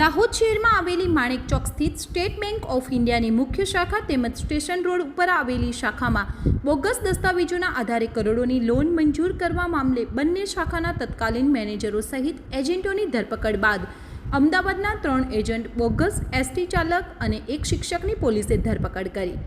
દાહોદ શહેરમાં આવેલી માણેક ચોક સ્થિત સ્ટેટ બેંક ઓફ ઇન્ડિયાની મુખ્ય શાખા તેમજ સ્ટેશન રોડ ઉપર આવેલી શાખામાં બોગસ દસ્તાવેજોના આધારે કરોડોની લોન મંજૂર કરવા મામલે બંને શાખાના તત્કાલીન મેનેજરો સહિત એજન્ટોની ધરપકડ બાદ અમદાવાદના ત્રણ એજન્ટ, બોગસ, એસટી ચાલક અને એક શિક્ષકની પોલીસે ધરપકડ કરી.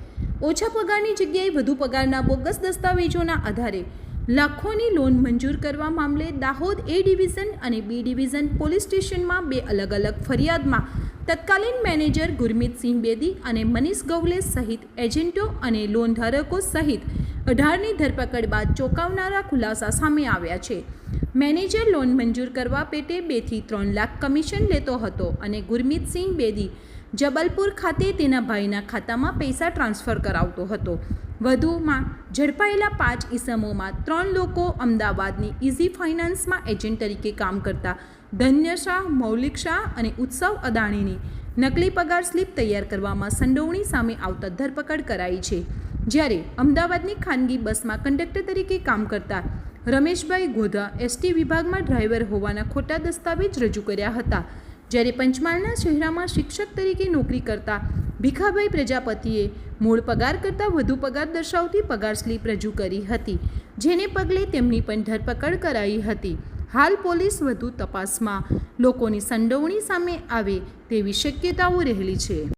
ઓછા પગારની જગ્યાએ વધુ પગારના બોગસ દસ્તાવેજોના આધારે લાખોની લોન મંજૂર કરવા મામલે દાહોદ એ ડિવિઝન અને બી ડિવિઝન પોલીસ સ્ટેશનમાં બે અલગ અલગ ફરિયાદમાં તત્કાલીન મેનેજર ગુરમીતસિંહ બેદી અને મનીષ ગૌલે સહિત એજન્ટો અને લોન ધારકો સહિત અઢારની ધરપકડ બાદ ચોંકાવનારા ખુલાસા સામે આવ્યા છે. મેનેજર લોન મંજૂર કરવા પેટે બેથી ત્રણ લાખ કમિશન લેતો હતો અને ગુરમીતસિંહ બેદી જબલપુર ખાતે તેના ભાઈના ખાતામાં પૈસા ટ્રાન્સફર કરાવતો હતો. વધુમાં, ઝડપાયેલા પાંચ ઈસમોમાં ત્રણ લોકો અમદાવાદની ઇઝી ફાઇનાન્સમાં એજન્ટ તરીકે કામ કરતા ધન્ય શાહ, મૌલિક શાહ અને ઉત્સવ અદાણીની નકલી પગાર સ્લિપ તૈયાર કરવામાં સંડોવણી સામે આવતા ધરપકડ કરાઈ છે. જ્યારે અમદાવાદની ખાનગી બસમાં કંડક્ટર તરીકે કામ કરતા રમેશભાઈ ગોધા એસટી વિભાગમાં ડ્રાઈવર હોવાના ખોટા દસ્તાવેજ રજૂ કર્યા હતા. જ્યારે પંચમહાલના શહેરામાં શિક્ષક તરીકે નોકરી કરતા ભીખાભાઈ પ્રજાપતિએ મૂળ પગાર કરતાં વધુ પગાર દર્શાવતી પગાર સ્લીપ રજૂ કરી હતી, જેને પગલે તેમની પણ ધરપકડ કરાઈ હતી. હાલ પોલીસ વધુ તપાસમાં લોકોની સંડોવણી સામે આવે તેવી શક્યતાઓ રહેલી છે.